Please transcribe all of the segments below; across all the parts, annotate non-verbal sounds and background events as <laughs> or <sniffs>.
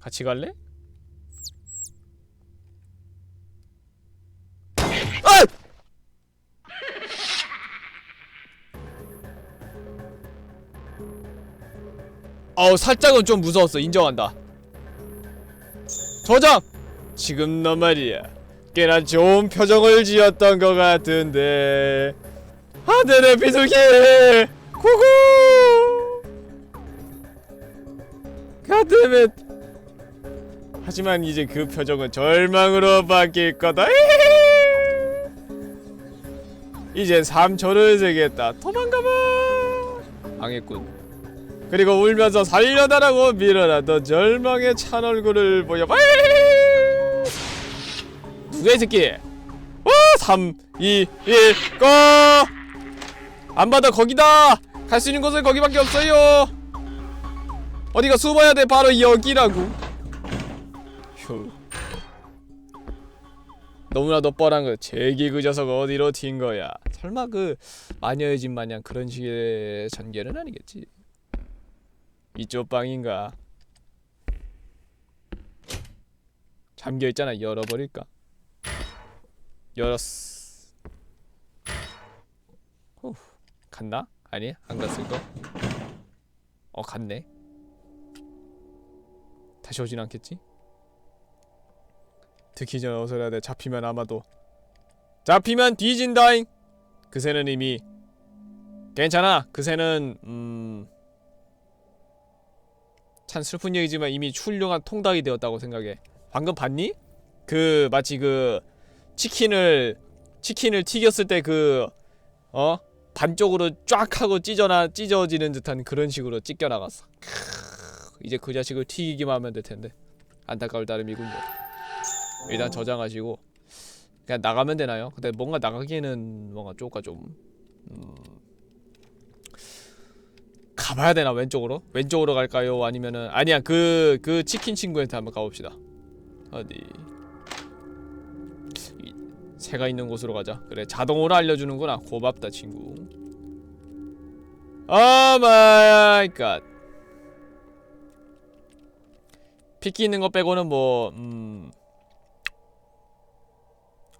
같이 갈래? 아! 어우 살짝은 좀 무서웠어. 인정한다. 저장! 지금 너 말이야. 꽤나 좋은 표정을 지었던 것 같은데. 하늘의 비둘기! 구구! 가드맨 하지만 이제 그 표정은 절망으로 바뀔 거다. 이제 3초를 세겠다. 도망가봐 망했군. 그리고 울면서 살려달라고 밀어라 너 절망의 찬 얼굴을 보여봐 누가 이 새끼? 와! 3, 2, 1 꺼! 안 받아 거기다! 갈 수 있는 곳은 거기밖에 없어요. 어디가 숨어야 돼? 바로 여기라고 휴 너무나도 뻔한 거 제기 그 녀석 어디로 튄 거야? 설마 그 마녀의 집 마냥 그런 식의 전개는 아니겠지? 이쪽 방인가? 잠겨있잖아 열어버릴까? 열었어 후 갔나? 아니 안 갔을까? 어 갔네. 다시 오진 않겠지? 듣기 전에 어서 해야 돼 잡히면 아마도 잡히면 뒤진다잉 그새는 이미 괜찮아 그새는 음... 참 슬픈 얘기지만 이미 훌륭한 통닭이 되었다고 생각해 방금 봤니? 그 마치 그 치킨을 치킨을 튀겼을 때 그 어? 반쪽으로 쫙 하고 찢어나 찢어지는 듯한 그런 식으로 찢겨 나갔어. 크으, 이제 그 자식을 튀기기만 하면 될 텐데 안타까울 따름이군요. 일단 저장하시고 그냥 나가면 되나요? 근데 뭔가 나가기에는 뭔가 쪼까 좀 음... 가봐야 되나 왼쪽으로? 왼쪽으로 갈까요? 아니면은 아니야 그그 치킨 친구한테 한번 가봅시다. 어디? 이, 새가 있는 곳으로 가자. 그래 자동으로 알려주는구나. 고맙다 친구. 오 마이 갓. 피키 있는 거 빼고는 뭐 음.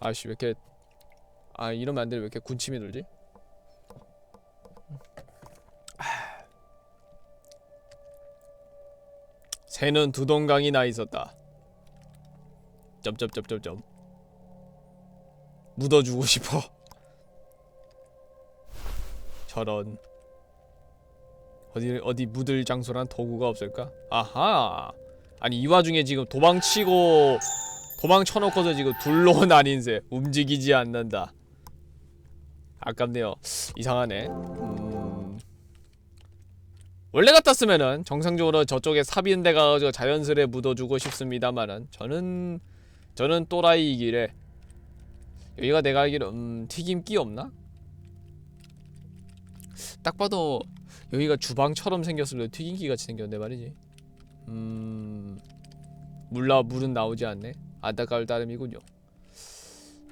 아씨 왜 이렇게 아 이러면 안 돼. 왜 이렇게 군침이 돌지? 새는 두 동강이 나 있었다. 점점점점점. 묻어주고 싶어. 저런. 어디 어디 묻을 장소란 도구가 없을까? 아하. 아니 이 와중에 지금 도망치고 도망쳐놓고서 지금 둘로 나뉜 새 움직이지 않는다. 아깝네요. 이상하네. 음... 원래 같았으면은 정상적으로 저쪽에 삽인 데 가가지고 자연스레 묻어주고 싶습니다만은 저는 저는 또라이이길래 여기가 내가 알기로 음 튀김기 없나? 딱 봐도 여기가 주방처럼 생겼을 때 튀김기 같이 생겼는데 말이지 음 물라 물은 나오지 않네 안타까울 따름이군요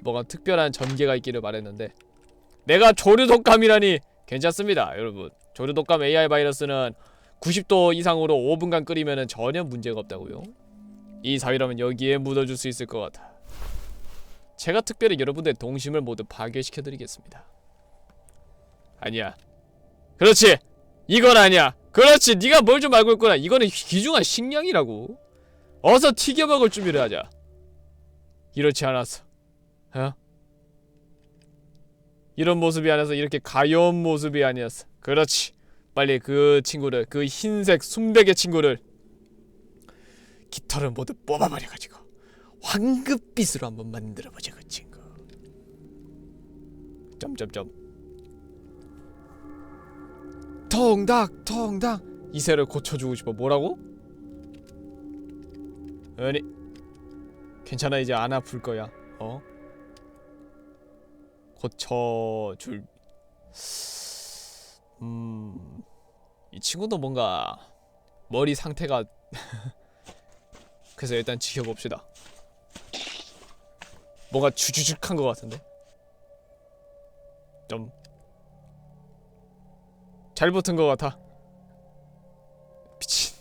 뭐가 특별한 전개가 있기를 바랬는데 내가 조류독감이라니 괜찮습니다 여러분 조류독감 AI 바이러스는 90도 이상으로 5분간 끓이면 전혀 문제가 없다고요 이 사위라면 여기에 묻어줄 수 있을 것 같아. 제가 특별히 여러분들의 동심을 모두 파괴시켜드리겠습니다. 아니야. 그렇지. 이건 아니야. 그렇지. 네가 뭘 좀 알고 있구나. 이거는 귀중한 식량이라고. 어서 튀겨 먹을 준비를 하자. 이렇지 않았어. 어? 이런 모습이 아니어서 이렇게 가여운 모습이 아니었어. 그렇지. 빨리 그 친구를, 그 흰색 순백의 친구를 깃털을 모두 뽑아버려 가지고 황급빛으로 한번 만들어 보자 그 친구 점점점 통닭 통닭 이세를 고쳐주고 싶어 뭐라고? 아니 괜찮아 이제 안 아플 거야 어? 고쳐줄 음... 이 친구도 뭔가 머리 상태가 <laughs> 그래서 일단 지켜봅시다. 뭔가 주주죽한 것 같은데. 좀. 잘 붙은 것 같아. 미친.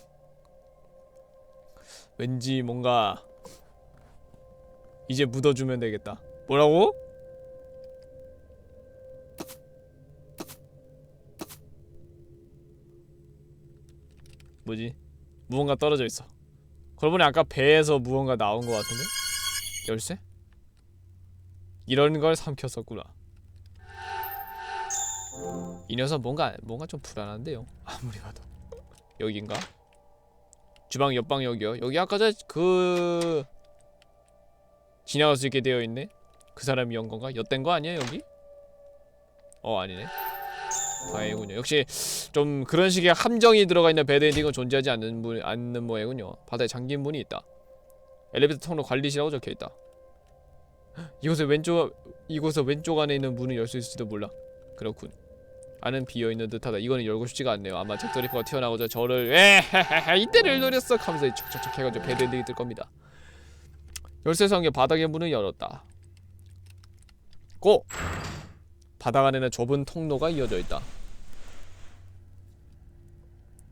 왠지 뭔가 이제 묻어주면 되겠다. 뭐라고? 뭐지? 무언가 떨어져 있어. 그러고 보니 아까 배에서 무언가 나온 것 같은데? 열쇠? 이런 걸 삼켰었구나. 이 녀석 뭔가 뭔가 좀 불안한데요. 아무리 봐도 여긴가? 주방 옆방 여기요. 여기 아까 전그 지나갈 수 있게 되어 있네. 그 사람이 연 건가? 엿된 거 아니야 여기? 어 아니네. 다행이군요. 역시 좀 그런 식의 함정이 들어가 있는 배드엔딩은 존재하지 않는 분 않는 모양이군요. 바다에 잠긴 문이 있다. 엘리베이터 통로 관리실이라고 적혀 있다. 이곳에 왼쪽 이곳에 왼쪽 안에 있는 문을 열 수 있을지도 몰라. 그렇군. 안은 비어 있는 듯하다. 이거는 열고 싶지가 않네요. 아마 잭더리퍼가 튀어나오자 저를 에헤헤헤 이때를 노렸어. 하면서 척척척 해가지고 배드엔딩이 뜰 겁니다. 열쇠 상에 바닥의 문을 열었다. 고! 바닥 안에는 좁은 통로가 이어져 있다.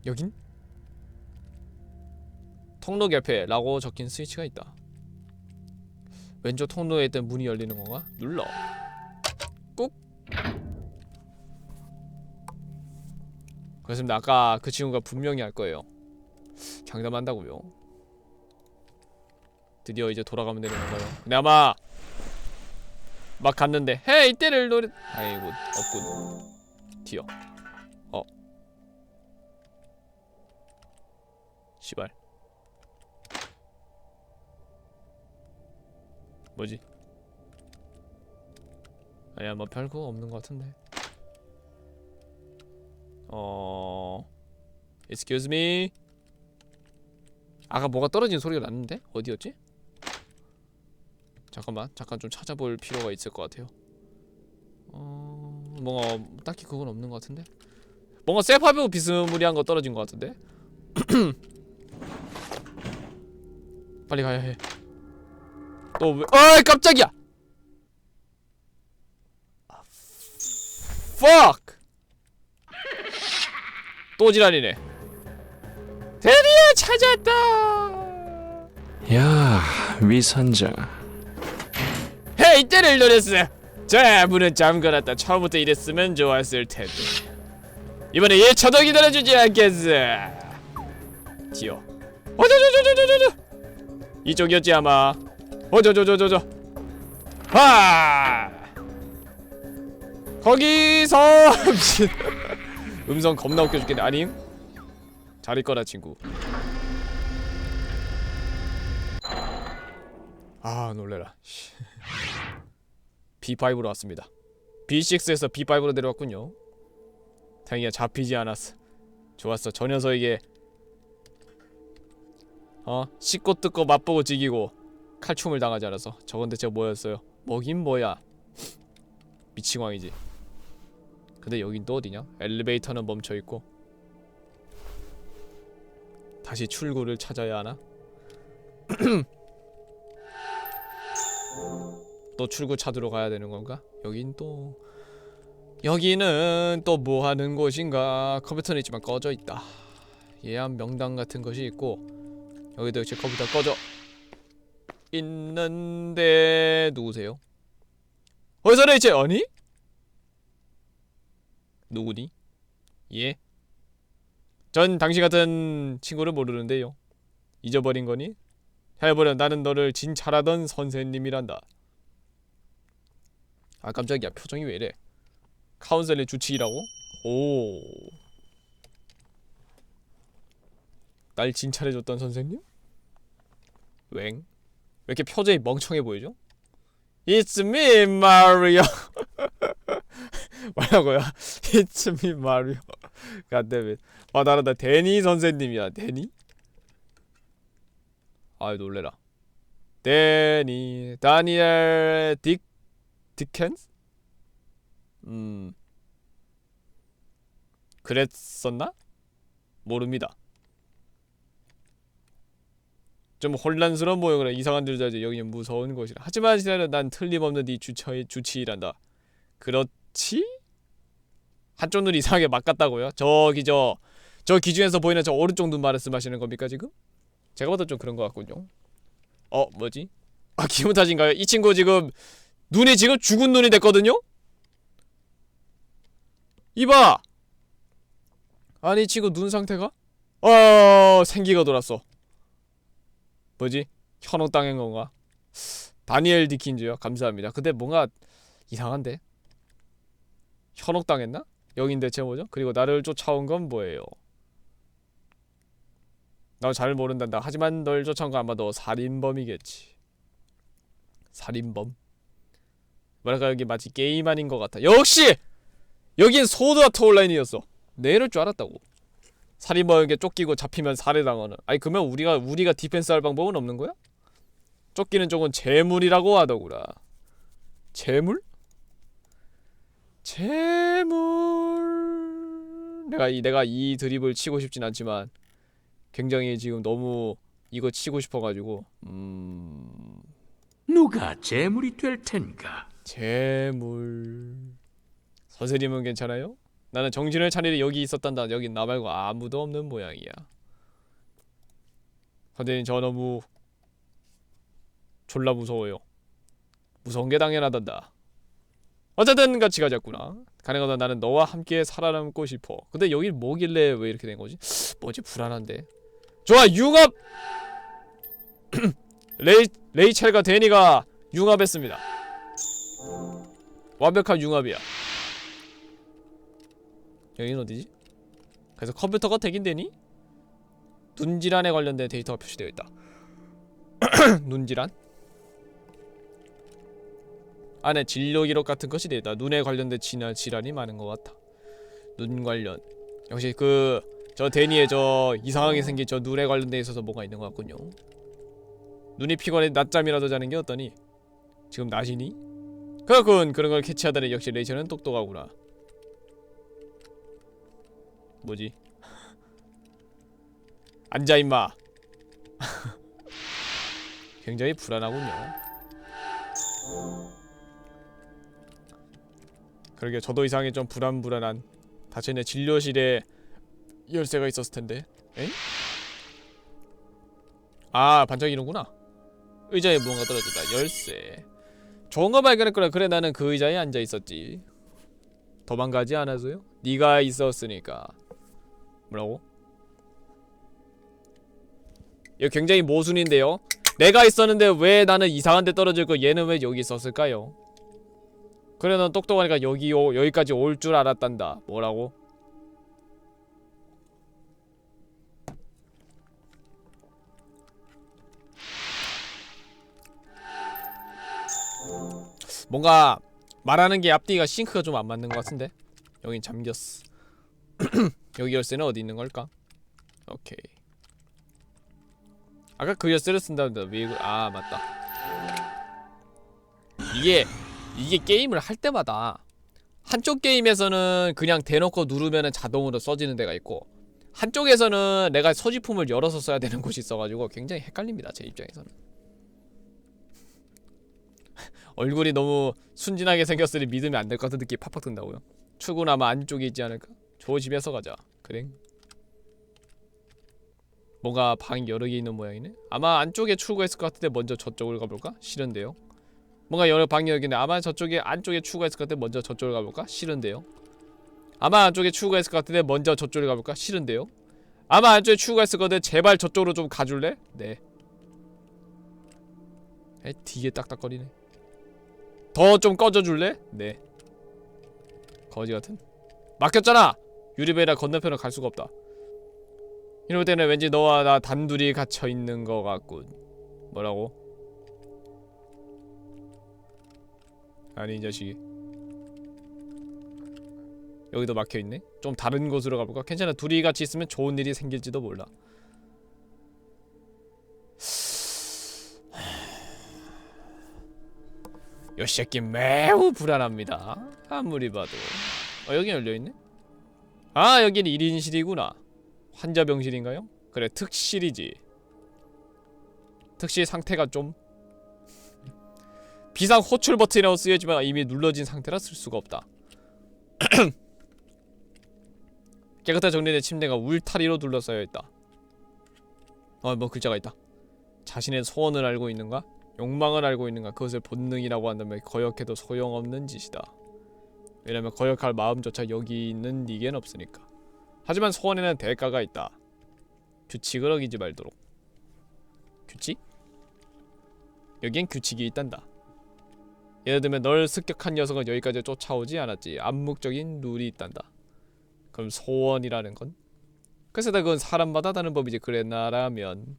여긴? 통로 개폐라고 적힌 스위치가 있다. 왼쪽 통로에 있던 문이 열리는 건가? 눌러. 꾹. 그렇습니다. 아까 그 친구가 분명히 할 거예요. 장담한다고요. 드디어 이제 돌아가면 되는 건가요? 근데 아마 막 갔는데. 헤이 이때를 노래 아이고 없군. 튀어. 어. 시발. 뭐지? 아니야 뭐 별거 없는 것 같은데. 어. Excuse me. 아까 뭐가 떨어진 소리가 났는데? 어디였지? 잠깐만 잠깐 좀 찾아볼 필요가 있을 것 같아요. 어... 뭔가 딱히 그건 없는 것 같은데? 뭔가 세파베오 비스무리한 거 떨어진 것 같은데? <clears throat> 빨리 가야 해. 또 왜... 어이 깜짝이야! Fuck! 또 지랄이네. 드디어 찾았다! 야, 위선자. 때를 노렸어 자 문은 잠궈놨다. 처음부터 이랬으면 좋았을 텐데. 이번에 1차도 기다려주지 않겠어. 튀어 어저저저저저저 이쪽이었지 아마. 어저저저저저. 하! 거기서. <laughs> 음성 겁나 웃겨 죽겠네. 아님? 잘 있거라 친구. 아 놀래라. 씨. B5로 왔습니다. B6에서 B5로 내려왔군요. 다행이야 잡히지 않았어. 좋았어. 저 녀석에게 어 씻고 뜯고 맛보고 지기고 칼춤을 당하지 않아서. 저건 대체 뭐였어요? 뭐긴 뭐야. 미치광이지. 근데 여긴 또 어디냐? 엘리베이터는 멈춰 있고. 다시 출구를 찾아야 하나? <clears throat> <clears throat> 또 출구 찾으러 가야 되는 건가? 여긴 또 여기는 또 뭐 하는 곳인가? 컴퓨터는 있지만 꺼져 있다. 예한 명당 같은 것이 있고 여기도 역시 컴퓨터 꺼져 있는데 누구세요? 어디서 레이첼 아니? 누구니? 예. 전 당신 같은 친구를 모르는데요. 잊어버린 거니? 해버려 나는 너를 진찰하던 선생님이란다. 아 깜짝이야 표정이 왜 이래 카운셀의 주치의라고? 오. 날 진찰해줬던 선생님? 웽? 왜 이렇게 표정이 멍청해 보이죠? It's me, Mario. <laughs> 뭐라고요? It's me, Mario. God 아 나는 나 데니 선생님이야. 데니? 아이 놀래라. 데니 다니엘 딕 디켄스? 음 그랬었나? 모릅니다. 좀 혼란스러운 모양이라 이상한 들자지 여기는 무서운 곳이라. 하지만 시나는 난 틀림없는 네 주처의 주치의란다. 그렇지? 한쪽 눈이 이상하게 막 같다고요? 저기 저 저 기준에서 보이는 저 오른쪽 눈 말씀하시는 겁니까 지금? 제가 봐도 좀 그런 것 같군요. 어 뭐지? 아 기분 탓인가요? 이 친구 지금 눈이 지금 죽은 눈이 됐거든요? 이봐! 아니 이 친구 눈 상태가? 어 생기가 돌았어 뭐지? 현혹 당한 건가? 다니엘 디킨즈요 감사합니다 근데 뭔가 이상한데? 현혹 당했나? 여긴 대체 뭐죠? 그리고 나를 쫓아온 건 뭐예요? 나 잘 모른단다 하지만 널 쫓아온 건 아마 너 살인범이겠지 살인범? 뭐랄까 여기 마치 게임 아닌 것 같아 역시! 여긴 소드 아트 온라인이었어 내 이럴 줄 알았다고 살인범에게 쫓기고 잡히면 살해당하는 아니 그러면 우리가 우리가 디펜스 할 방법은 없는 거야? 쫓기는 쪽은 재물이라고 하더구나 재물? 재물 내가 이 내가 이 드립을 치고 싶진 않지만 굉장히 지금 너무 이거 치고 싶어가지고 음 누가 재물이 될 텐가? 재물. 선생님은 괜찮아요? 나는 정신을 차리려 여기 있었단다. 여긴 나 말고 아무도 없는 모양이야. 선생님 저 너무 졸라 무서워요. 무서운 게 당연하단다. 어쨌든 같이 가자꾸나. 가능하다 나는 너와 함께 살아남고 싶어. 근데 여기 뭐길래 왜 이렇게 된 거지? <sniffs> 뭐지? 불안한데. 좋아 융합! <clears throat> 레이, 레이첼과 데니가 융합했습니다 완벽한 융합이야 여기는 어디지? 그래서 컴퓨터가 되긴 되니? 눈질환에 관련된 데이터가 표시되어 있다 <clears throat> 눈질환? 안에 진료 기록 같은 것이 되어 있다 눈에 관련된 질환, 질환이 많은 것 같아 눈 관련 역시 그 저 데니의 저 이상하게 생긴 저 눈에 관련돼 있어서 뭐가 있는 것 같군요 눈이 피곤해 낮잠이라도 자는 게 어떠니? 지금 나시니? 그렇군 그런 걸 캐치하다니 역시 레이첼은 똑똑하구나. 뭐지? 앉아 임마. <laughs> 굉장히 불안하군요. 그러게 저도 이상하게 좀 불안불안한 다치네 진료실에 열쇠가 있었을 텐데. 엥? 아 반짝이는구나. 의자에 무언가 떨어졌다. 열쇠 좋은 거 발견했구나 그래 나는 그 의자에 앉아 있었지 도망가지 않아서요? 네가 있었으니까 뭐라고? 이거 굉장히 모순인데요 내가 있었는데 왜 나는 이상한 데 떨어져 있고 얘는 왜 여기 있었을까요? 그래 넌 똑똑하니까 여기 오, 여기까지 올 줄 알았단다 뭐라고? 뭔가 말하는 게 앞뒤가 싱크가 좀 안 맞는 것 같은데? 여긴 잠겼어. <clears throat> 여기 열쇠는 어디 있는 걸까? 오케이. 아까 그 열쇠를 쓴다는데 왜 이거 아 맞다. 이게 이게 게임을 할 때마다 한쪽 게임에서는 그냥 대놓고 누르면은 자동으로 써지는 데가 있고 한쪽에서는 내가 소지품을 열어서 써야 되는 곳이 있어가지고 굉장히 헷갈립니다 제 입장에서는 얼굴이 너무 순진하게 생겼으니 믿으면 안 될 것 같은 느낌이 팍팍 든다고요? 출근 아마 안쪽에 있지 않을까? 조심해서 가자. 그래. 뭔가 방이 여러 개 있는 모양이네? 아마 안쪽에 출구했을 것 같은데 먼저 저쪽을 가볼까? 싫은데요? 뭔가 여러 방이 여기 있네. 아마 저쪽에 안쪽에 출구가 있을 것 같은데 먼저 저쪽을 가볼까? 싫은데요? 아마 안쪽에 출구가 있을 것 같은데 먼저 저쪽을 가볼까? 싫은데요? 아마 안쪽에 출구가 있을 거데 제발 저쪽으로 좀 가줄래? 네. 에, 되게 딱딱거리네 더 좀 꺼져줄래? 네 거지 같은 막혔잖아 유리베라 건너편을 갈 수가 없다 이럴 때는 왠지 너와 나 단둘이 갇혀 있는 것 같군 뭐라고? 아니 이 자식이 여기도 막혀있네? 좀 다른 곳으로 가볼까? 괜찮아 둘이 같이 있으면 좋은 일이 생길지도 몰라 요 새끼 매우 불안합니다. 아무리 봐도. 어 여기 열려있네? 아 여기는 1인실이구나. 환자병실인가요? 그래 특실이지. 특실 상태가 좀. 비상 호출 버튼이라고 쓰여지만 이미 눌러진 상태라 쓸 수가 없다. <clears throat> 깨끗하게 정리된 침대가 울타리로 둘러싸여 있다. 어 뭐 글자가 있다. 자신의 소원을 알고 있는가 욕망을 알고 있는가? 그것을 본능이라고 한다면 거역해도 소용없는 짓이다. 왜냐면 거역할 마음조차 여기 있는 니겐 없으니까. 하지만 소원에는 대가가 있다. 규칙을 어기지 말도록. 규칙? 여기엔 규칙이 있단다. 예를 들면 널 습격한 녀석은 여기까지 쫓아오지 않았지. 암묵적인 룰이 있단다. 그럼 소원이라는 건? 글쎄 다 그건 사람마다 다른 법이지. 그랬나라면.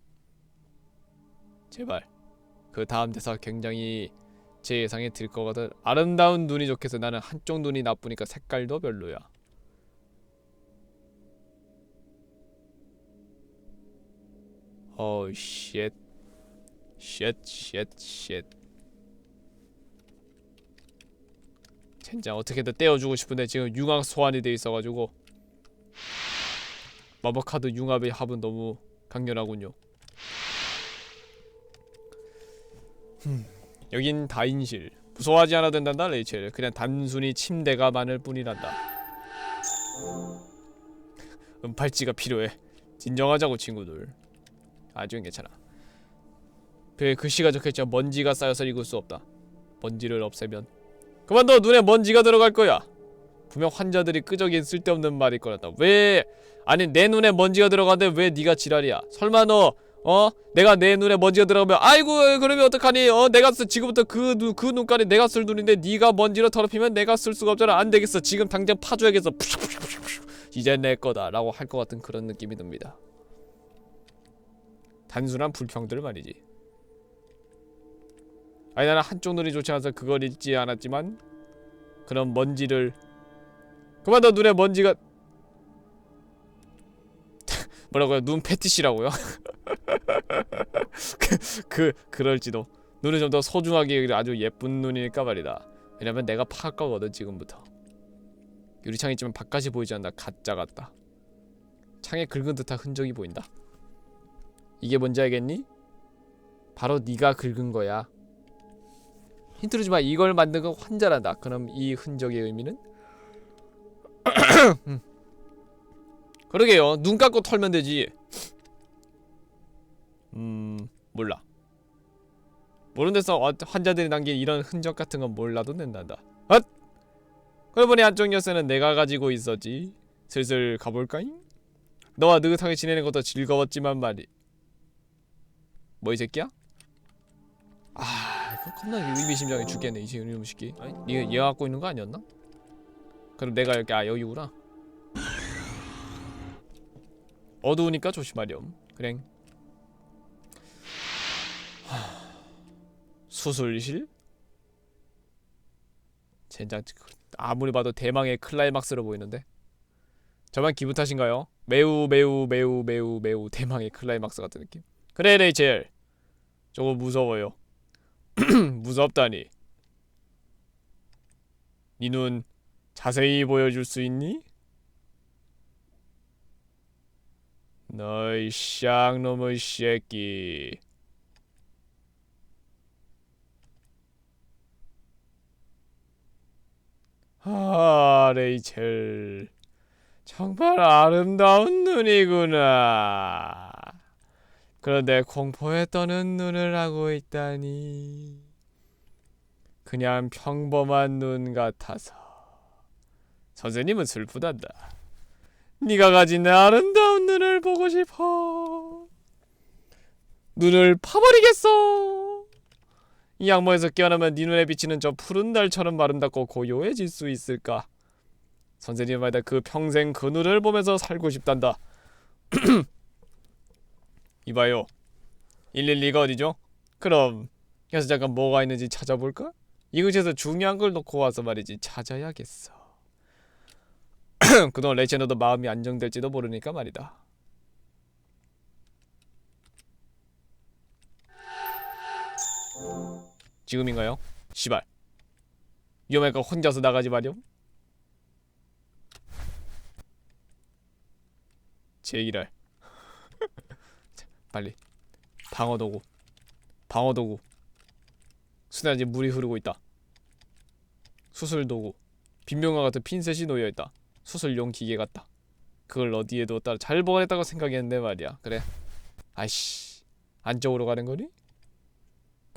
제발 그 다음 대사 굉장히 제 예상에 들 거거든 아름다운 눈이 좋겠어 나는 한쪽 눈이 나쁘니까 색깔도 별로야 어우 쉣 쉣, 쉣, 쉣. 젠장 어떻게든 떼어주고 싶은데 지금 융합 소환이 돼 있어가지고 마법 카드 융합의 합은 너무 강렬하군요. 흠, 여긴 다인실. 무서워하지 않아도 된단다 레이첼. 그냥 단순히 침대가 많을 뿐이란다. 은팔찌가 필요해. 진정하자고 친구들. 아주 괜찮아. 벽에 글씨가 적혀있죠. 먼지가 쌓여서 읽을 수 없다. 먼지를 없애면 그만둬 눈에 먼지가 들어갈 거야. 분명 환자들이 끄적인 쓸데없는 말일 거란다. 왜 아니 내 눈에 먼지가 들어가는데 왜 네가 지랄이야? 설마 너 어? 내가 내 눈에 먼지가 들어가면 아이고 그러면 어떡하니? 어 내가 쓰 지금부터 그 눈 그 눈깔이 내가 쓸 눈인데 네가 먼지를 더럽히면 내가 쓸 수가 없잖아. 안 되겠어. 지금 당장 파줘야겠어. 이제 내 거다라고 할 것 같은 그런 느낌이 듭니다. 단순한 불평들 말이지. 아니 나는 한쪽 눈이 좋지 않아서 그걸 읽지 않았지만 그런 먼지를 그만 둬 눈에 먼지가 <laughs> 뭐라고요? 눈 패티시라고요? <laughs> 그, 그 그럴지도. 눈을 좀 더 소중하게 아주 예쁜 눈일까 말이다. 왜냐면 내가 파할 거거든 지금부터. 유리창이 있지만 바깥이 보이지 않는다 가짜 같다. 창에 긁은 듯한 흔적이 보인다. 이게 뭔지 알겠니? 바로 네가 긁은 거야. 힌트를 주마. 이걸 만든 건 환자란다. 그럼 이 흔적의 의미는? <clears throat> 음. 그러게요. 눈 감고 털면 되지 음 몰라 모르는 데서 어- 환자들이 남긴 이런 흔적 같은 건 몰라도 된단다 헛! 그러고 보니 한쪽 열쇠는 내가 가지고 있었지 슬슬 가볼까잉? 너와 느긋하게 지내는 것도 즐거웠지만 말이 뭐 이 새끼야? 아 이거 겁나 의미심장해 죽겠네 이제 이놈 새끼 아니 얘, 얘 갖고 있는 거 아니었나? 그럼 내가 이렇게 아 여기구나 어두우니까 조심하렴 그래 수술실? 젠장 아무리 봐도 대망의 클라이막스로 보이는데 저만 기분 탓인가요? 매우 매우 매우 매우 매우 대망의 클라이막스 같은 느낌 그래 레이첼 저거 무서워요 <clears throat> 무섭다니 네 눈 자세히 보여줄 수 있니? 너이 쌍놈의 새끼 아 레이첼 정말 아름다운 눈이구나. 그런데 공포에 떠는 눈을 하고 있다니. 그냥 평범한 눈 같아서. 선생님은 슬프단다. 네가 가진 내 아름다운 눈을 보고 싶어. 눈을 파버리겠어 이 악몽에서 깨어나면 네 눈에 비치는 저 푸른 달처럼 아름답고 고요해질 수 있을까? 선생님 말다 그 평생 그 눈을 보면서 살고 싶단다. <clears throat> 이봐요. 112가 어디죠? 그럼 여기서 잠깐 뭐가 있는지 찾아볼까? 이 근처에서 중요한 걸 놓고 와서 말이지 찾아야겠어. <clears throat> 그동안 레이첼너도 마음이 안정될지도 모르니까 말이다 지금인가요? 시발. 위험할까 혼자서 나가지 마렴. 제기랄 <laughs> 빨리. 방어 도구. 방어 도구. 수단지 물이 흐르고 있다. 수술 도구. 빈병과 같은 핀셋이 놓여 있다. 수술용 기계 같다. 그걸 어디에 두었다 잘 보관했다고 생각했는데 말이야. 그래. 아이씨. 안쪽으로 가는 거니?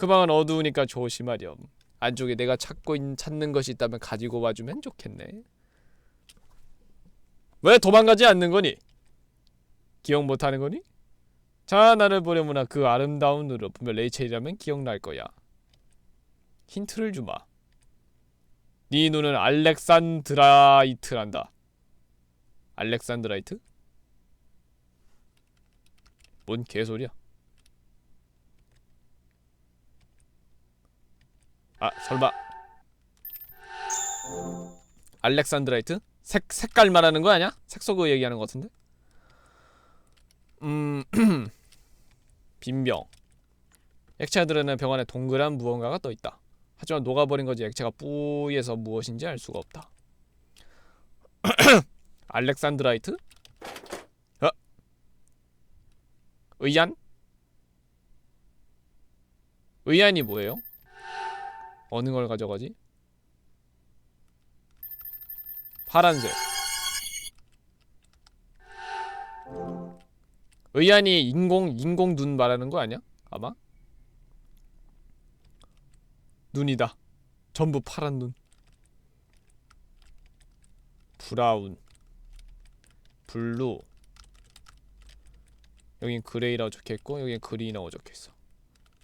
그 방은 어두우니까 조심하렴. 안쪽에 내가 찾고 있는 찾는 것이 있다면 가지고 와주면 좋겠네. 왜 도망가지 않는 거니? 기억 못하는 거니? 자 나를 보려무나 그 아름다운 눈으로 분명 레이첼이라면 기억날 거야. 힌트를 주마. 네 눈은 알렉산드라이트란다. 알렉산드라이트? 뭔 개소리야? 아 설마 알렉산드라이트? 색 색깔 말하는 거 아니야? 색소그 얘기하는 거 같은데? 음 <clears throat> 빈병 액체들에는 병 안에 동그란 무언가가 떠 있다. 하지만 녹아버린 거지 액체가 뿌얘서 무엇인지 알 수가 없다. <clears throat> 알렉산드라이트? 어? 의안? 의안이 뭐예요? 어느 걸 가져가지? 파란색. 의안이 인공 인공 눈 말하는 거 아니야? 아마? 눈이다. 전부 파란 눈. 브라운. 블루. 여긴 그레이라고 적혀있고 여긴 그린이라고 적혀있어.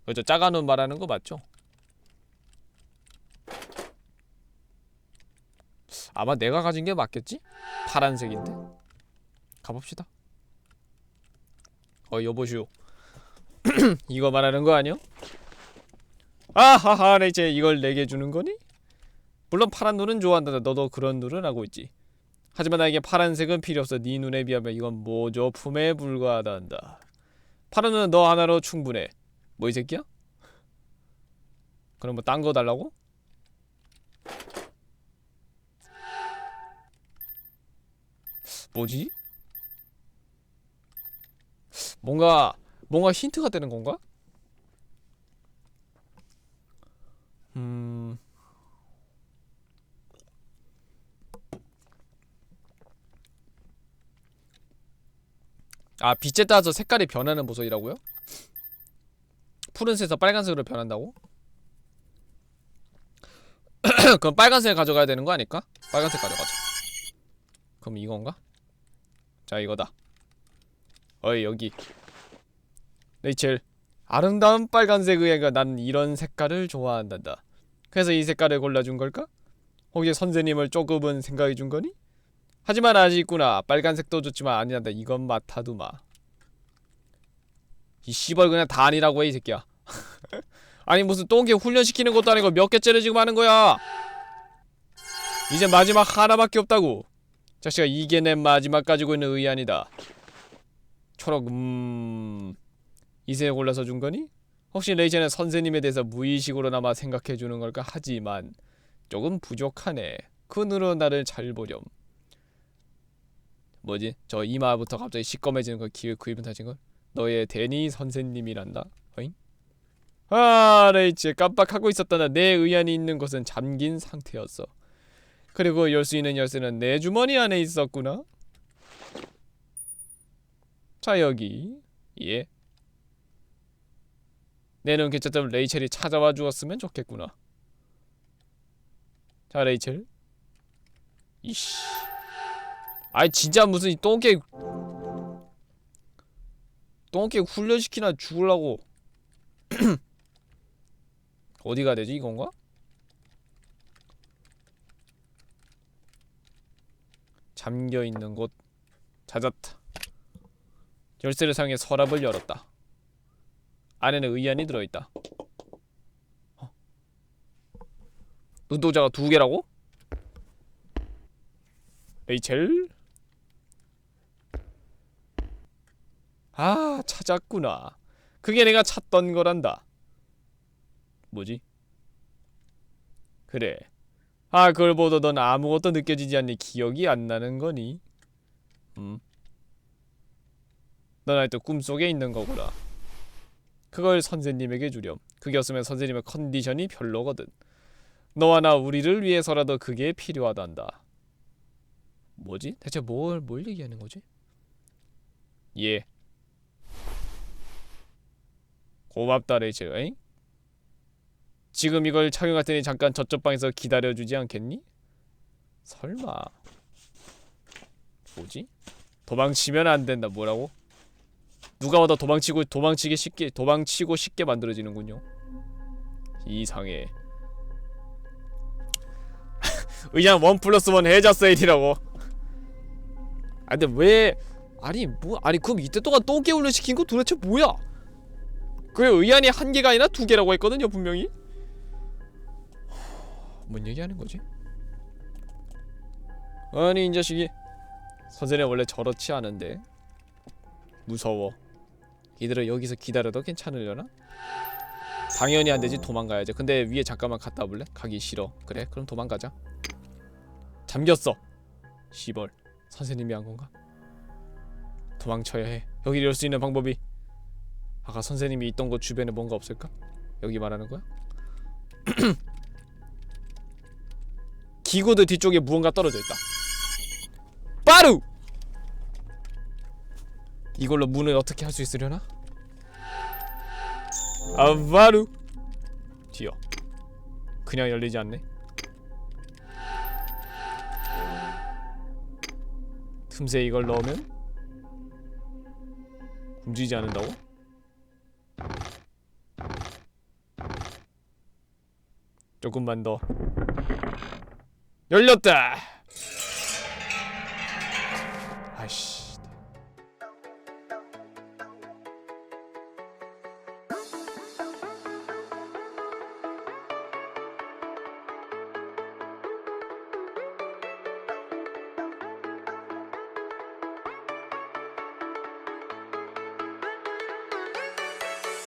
그저 작아 눈 말하는 거 맞죠? 아마 내가 가진 게 맞겠지? 파란색인데 가봅시다 어 여보슈 <clears throat> 이거 말하는 거 아니야? 아하하 네, 이제 이걸 내게 주는 거니? 물론 파란 눈은 좋아한다 너도 그런 눈은 하고 있지 하지만 나에게 파란색은 필요 없어 네 눈에 비하면 이건 모조 품에 불과하다 한다 파란 눈은 너 하나로 충분해 뭐 이 새끼야? 그럼 뭐 딴 거 달라고? 뭐지? 뭔가 뭔가 힌트가 되는 건가? 음. 아 빛에 따라서 색깔이 변하는 보석이라고요? 푸른색에서 빨간색으로 변한다고? <clears throat> 그럼 빨간색 가져가야 되는 거 아닐까? 빨간색 가져가자. 그럼 이건가? 자 이거다. 어이 여기. 레이첼. 아름다운 빨간색 의 애가 난 이런 색깔을 좋아한단다. 그래서 이 색깔을 골라준 걸까? 혹시 선생님을 조금은 생각해 준 거니? 하지만 아직 있구나. 빨간색도 좋지만 아니란다. 이건 맡아두마. 이 씨발 그냥 다 아니라고 해 이 새끼야. <laughs> 아니 무슨 똥개 훈련시키는 것도 아니고 몇 개째를 지금 하는 거야. 이제 마지막 하나밖에 없다고. 자식아 이게 내 마지막 가지고 있는 의안이다. 초록 음... 이세 골라서 준 거니? 혹시 레이첼은 선생님에 대해서 무의식으로나마 생각해 주는 걸까? 하지만 조금 부족하네. 그 눈으로 나를 잘 보렴. 뭐지? 저 이마부터 갑자기 시꺼매지는 거 기회 그 이분 타신 걸? 너의 데니 선생님이란다. 어잉? 아, 레이첼 깜빡하고 있었다나 내 의안이 있는 곳은 잠긴 상태였어. 그리고 열 수 있는 열쇠는 내 주머니 안에 있었구나. 자 여기 예. 내는 괜찮다면 레이첼이 찾아와 주었으면 좋겠구나. 자 레이첼. 이씨. 아이 진짜 무슨 이 똥개 똥개 훈련시키나 죽을라고. <clears throat> 어디가 되지 이건가? 잠겨 있는 곳 찾았다. 열쇠를 사용해 서랍을 열었다. 안에는 의안이 들어있다. 어? 눈동자가 두 개라고? 레이첼? 아 찾았구나. 그게 내가 찾던 거란다. 뭐지? 그래. 아 그걸 보도 넌 아무것도 느껴지지 않니 기억이 안 나는 거니? 음. 넌 아직도 꿈속에 있는 거구나. 그걸 선생님에게 주렴. 그게 없으면 선생님의 컨디션이 별로거든. 너와 나 우리를 위해서라도 그게 필요하단다. 뭐지? 대체 뭘, 뭘 얘기하는 거지? 예. 고맙다 레이첼 에잉? 지금 이걸 착용할 테니 잠깐 저쪽 방에서 기다려주지 않겠니? 설마. 뭐지? 도망치면 안 된다. 뭐라고? 누가 와도 도망치고 도망치기 쉽게 도망치고 쉽게 만들어지는군요. 이상해. <laughs> 의양 원 플러스 원 해자 세일이라고. 아 근데 왜 아니 뭐 아니 그럼 이때 동안 또 개울을 시킨 거 도대체 뭐야? 그래 의안이 한 개가 아니라 두 개라고 했거든요 분명히 뭔 얘기하는 거지? 아니 이 자식이 선생님 원래 저렇지 않은데 무서워 이들은 여기서 기다려도 괜찮으려나? 당연히 안 되지 도망가야지 근데 위에 잠깐만 갔다 볼래? 가기 싫어 그래 그럼 도망가자 잠겼어 시벌 선생님이 한 건가? 도망쳐야 해 여기 이럴 수 있는 방법이 아까 선생님이 있던 곳 주변에 뭔가 없을까? 여기 말하는 거야? <clears throat> 기구들 뒤쪽에 무언가 떨어져 있다 빠루! 이걸로 문을 어떻게 할 수 있으려나? 아바루 뒤어 그냥 열리지 않네 틈새 이걸 넣으면 움직이지 않는다고? 조금만 더 열렸다. 아이씨